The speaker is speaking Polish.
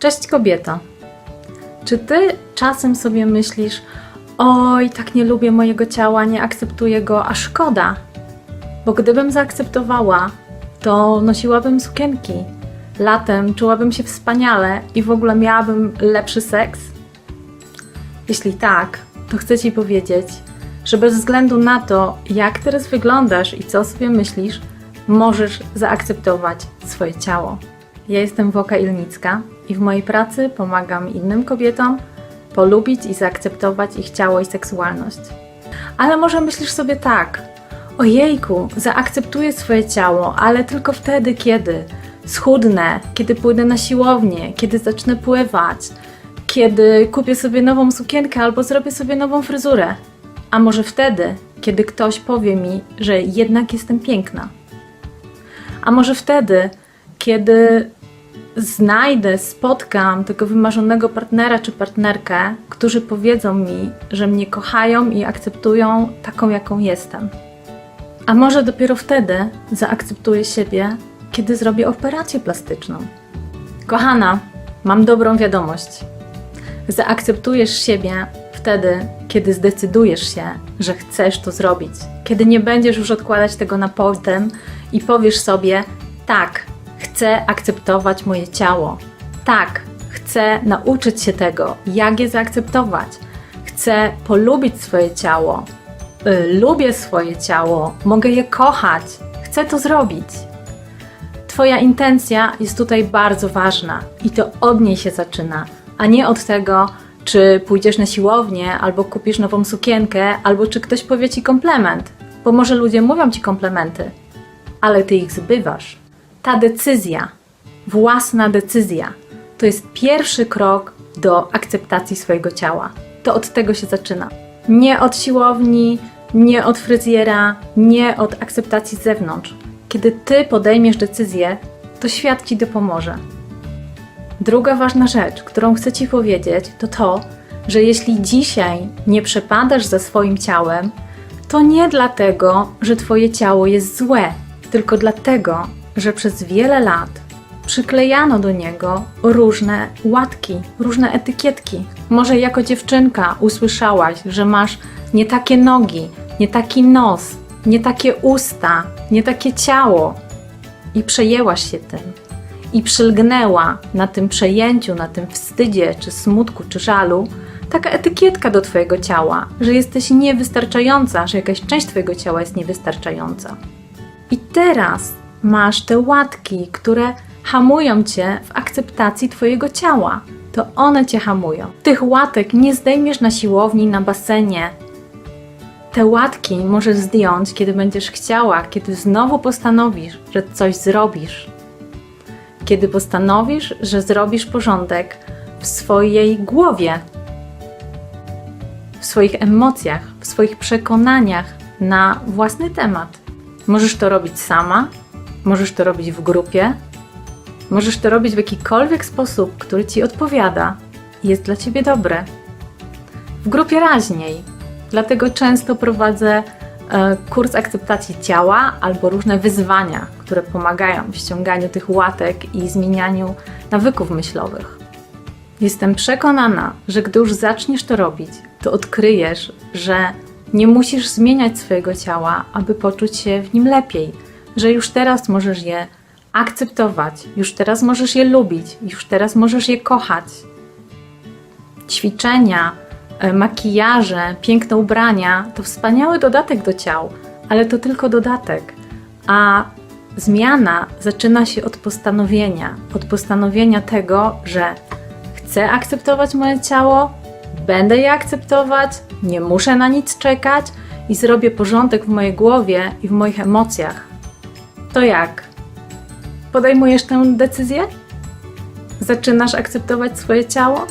Cześć kobieto. Czy ty czasem sobie myślisz, oj, tak nie lubię mojego ciała, nie akceptuję go, a szkoda? Bo gdybym zaakceptowała, to nosiłabym sukienki. Latem czułabym się wspaniale i w ogóle miałabym lepszy seks? Jeśli tak, to chcę Ci powiedzieć, że bez względu na to, jak teraz wyglądasz i co sobie myślisz, możesz zaakceptować swoje ciało. Ja jestem Woka Ilnicka i w mojej pracy pomagam innym kobietom polubić i zaakceptować ich ciało i seksualność. Ale może myślisz sobie tak: Ojejku, zaakceptuję swoje ciało, ale tylko wtedy, kiedy schudnę, kiedy pójdę na siłownię, kiedy zacznę pływać, kiedy kupię sobie nową sukienkę albo zrobię sobie nową fryzurę. A może wtedy, kiedy ktoś powie mi, że jednak jestem piękna. A może wtedy, kiedy znajdę, spotkam tego wymarzonego partnera czy partnerkę, którzy powiedzą mi, że mnie kochają i akceptują taką, jaką jestem. A może dopiero wtedy zaakceptuję siebie, kiedy zrobię operację plastyczną. Kochana, mam dobrą wiadomość. Zaakceptujesz siebie wtedy, kiedy zdecydujesz się, że chcesz to zrobić. Kiedy nie będziesz już odkładać tego na potem i powiesz sobie: tak, chcę akceptować moje ciało. Tak, chcę nauczyć się tego, jak je zaakceptować. Chcę polubić swoje ciało. Y, lubię swoje ciało, mogę je kochać. Chcę to zrobić. Twoja intencja jest tutaj bardzo ważna i to od niej się zaczyna, a nie od tego, czy pójdziesz na siłownię, albo kupisz nową sukienkę, albo czy ktoś powie ci komplement. Bo może ludzie mówią ci komplementy, ale ty ich zbywasz. Ta decyzja, własna decyzja, to jest pierwszy krok do akceptacji swojego ciała. To od tego się zaczyna. Nie od siłowni, nie od fryzjera, nie od akceptacji z zewnątrz. Kiedy ty podejmiesz decyzję, to świat ci dopomoże. Druga ważna rzecz, którą chcę Ci powiedzieć, to to, że jeśli dzisiaj nie przepadasz za swoim ciałem, to nie dlatego, że Twoje ciało jest złe, tylko dlatego, że przez wiele lat przyklejano do niego różne łatki, różne etykietki. Może jako dziewczynka usłyszałaś, że masz nie takie nogi, nie taki nos, nie takie usta, nie takie ciało i przejęłaś się tym i przylgnęła na tym przejęciu, na tym wstydzie, czy smutku, czy żalu, taka etykietka do Twojego ciała, że jesteś niewystarczająca, że jakaś część Twojego ciała jest niewystarczająca. I teraz masz te łatki, które hamują Cię w akceptacji Twojego ciała. To one Cię hamują. Tych łatek nie zdejmiesz na siłowni, na basenie. Te łatki możesz zdjąć, kiedy będziesz chciała, kiedy znowu postanowisz, że coś zrobisz kiedy postanowisz, że zrobisz porządek w swojej głowie, w swoich emocjach, w swoich przekonaniach na własny temat. Możesz to robić sama, możesz to robić w grupie, możesz to robić w jakikolwiek sposób, który ci odpowiada i jest dla ciebie dobry. W grupie raźniej, dlatego często prowadzę e, kurs akceptacji ciała albo różne wyzwania, które pomagają w ściąganiu tych łatek i zmienianiu nawyków myślowych. Jestem przekonana, że gdy już zaczniesz to robić, to odkryjesz, że nie musisz zmieniać swojego ciała, aby poczuć się w nim lepiej, że już teraz możesz je akceptować, już teraz możesz je lubić, już teraz możesz je kochać. Ćwiczenia, e, makijaże, piękne ubrania to wspaniały dodatek do ciał, ale to tylko dodatek. A zmiana zaczyna się od postanowienia, od postanowienia tego, że chcę akceptować moje ciało, będę je akceptować, nie muszę na nic czekać i zrobię porządek w mojej głowie i w moich emocjach. To jak? Podejmujesz tę decyzję? Zaczynasz akceptować swoje ciało?